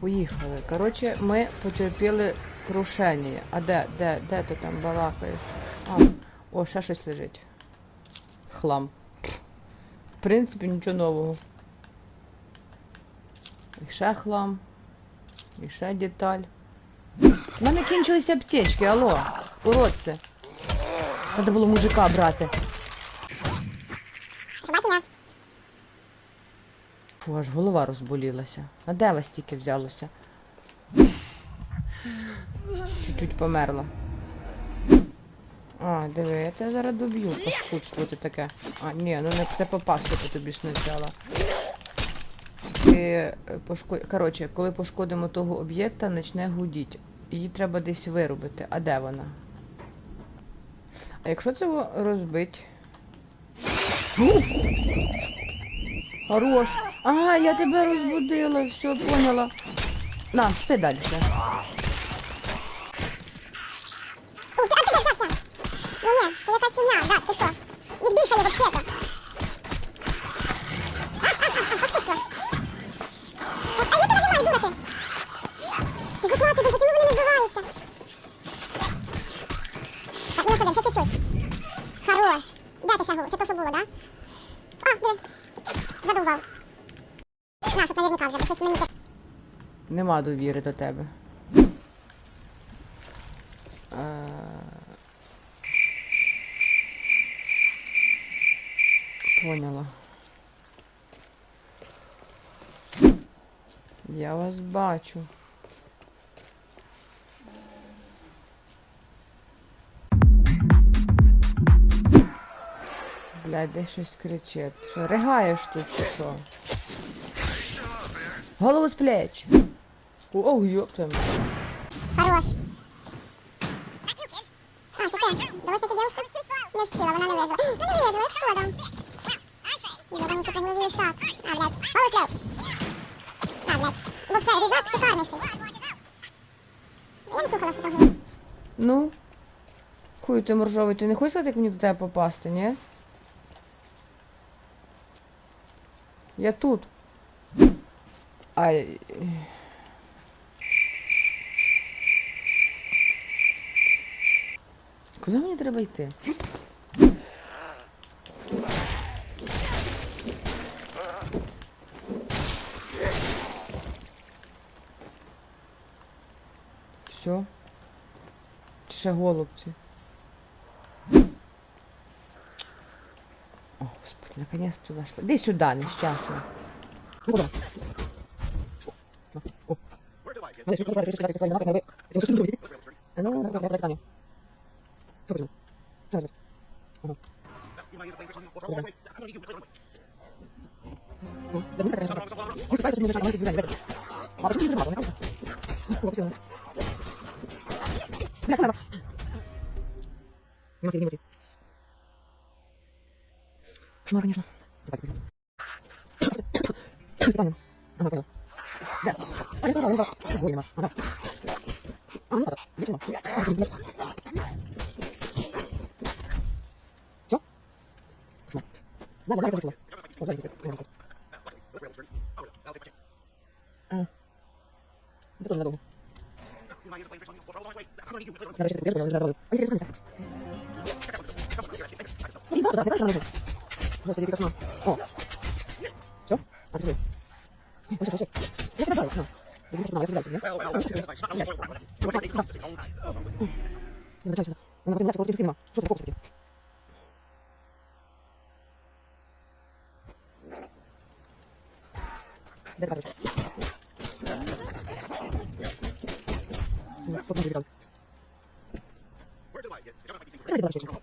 Поїхали. Коротше, ми потерпіли крушення. А де, де, де ти там балакаєш? А, о, ще щось лежить. Хлам. В принципі, нічого нового. І ще хлам. І ще деталь. У мене кінчилися аптечки, алло. Уродці. Треба було мужика брати. Фу, аж голова розболілася. А де вас тільки взялося? Чуть-чуть померла. А, диви, я тебе зараз доб'ю, паскудство ти таке. А, ні, ну не це попасти по тобі спочатку. Ти е, пошко... Коротше, коли пошкодимо того об'єкта, почне гудіть. Її треба десь виробити. А де вона? А якщо це розбить? Хорош. А, я тебя разбудила, все, поняла. На, спи далі. Ну нет, ты это семья, да, ты что? Не бишь вообще-то. А, а, а, а, подписывай. Вот, а я ты нажимай, дура ты. Сижу плату, почему вы не сбивается? Так, ну что, все. Хорош. Да, ты сейчас. все то, было, да? А, блин. Задовбав. На, щоб наверняка вже, бо щось мені Нема довіри до тебе. Поняла. Я вас бачу. Блядь, де щось кричить. Що, ригаєш тут чи що? Голову з плеч. О, ёптам. Хорош. А, ти. Давай ти девушка. Не не. Ну не як шкода. Ні, там шаг. А, блядь. А, блядь. Рюкзак шикарнейший. Я не слухала, там було. Ну. Хуй ти моржовий, ти не хочеш сказати, як мені до тебе попасти, ні? Я тут. Ай. Куди мені треба йти? Все. Ще голубці? Наконец-то нашла. Иди сюда, несчастный. Куда? Gracias. Шмар, конечно. Ага, понял. Все? Да, да, да, Это тоже надолго. Надо рассчитывать, я же понял, не знаю, sacrificas no. Oh. ¿Yo? Antes de... Pues eso, sí. Ya se me acabó, no. Yo no voy a hacer la Where do I get?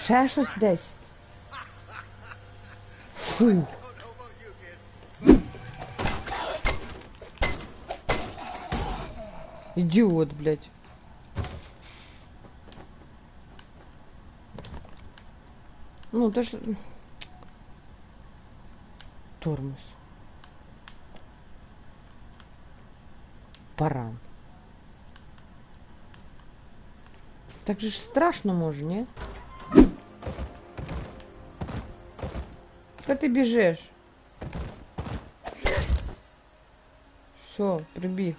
Ще щось десь. Фу. Ідіот, блядь. Ну, то ж... Тормоз. Паран. Так же ж страшно може, ні? Та ти біжиш. Все, прибіг.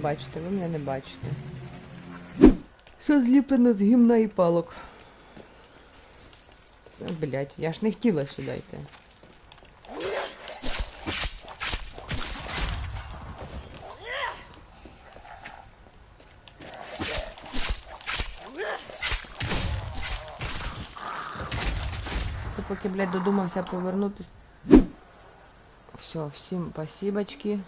Бачите, ви мене не бачите. Все зліплено з гімна і палок. Блять, я ж не хотіла сюди йти. Це поки, блядь, додумався повернутись. Все, всім спасибочки.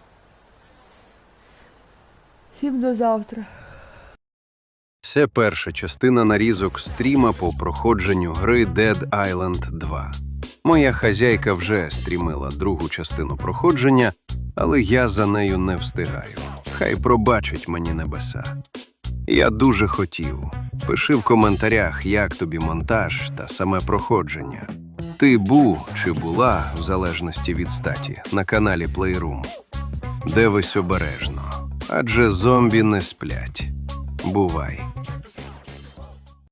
Всім до завтра. Це перша частина нарізок стріма по проходженню гри Dead Island 2. Моя хазяйка вже стрімила другу частину проходження, але я за нею не встигаю. Хай пробачить мені небеса. Я дуже хотів. Пиши в коментарях, як тобі монтаж та саме проходження. Ти був чи була, в залежності від статі, на каналі Playroom. Дивись обережно, адже зомбі не сплять. Бувай.